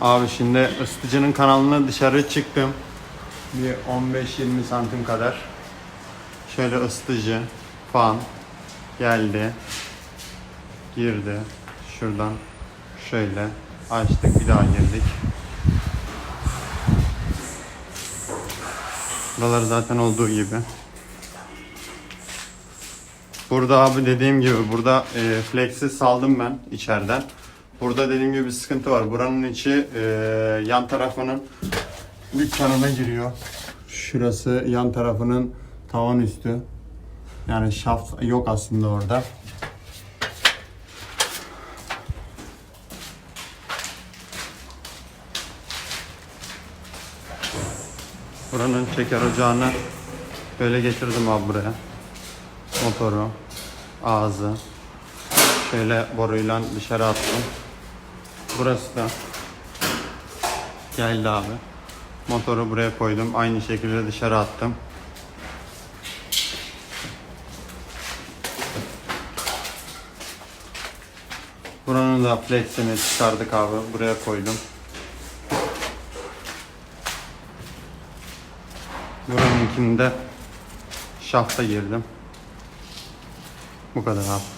Abi şimdi ısıtıcının kanalına dışarı çıktım. Bir 15-20 santim kadar. Şöyle ısıtıcı, fan geldi. Girdi. Şuradan şöyle açtık bir daha girdik. Buralar zaten olduğu gibi. Burada abi dediğim gibi burada e, flex'i saldım ben içeriden. Burada dediğim gibi bir sıkıntı var. Buranın içi e, yan tarafının dükkanına giriyor. Şurası yan tarafının tavan üstü. Yani şaft yok aslında orada. Buranın çeker ocağını böyle getirdim abi buraya. Motoru, ağzı. Şöyle boruyla dışarı attım. Burası da geldi abi. Motoru buraya koydum. Aynı şekilde dışarı attım. Buranın da flexini çıkardık abi. Buraya koydum. Buranınkini de şafta girdim. Bu kadar abi.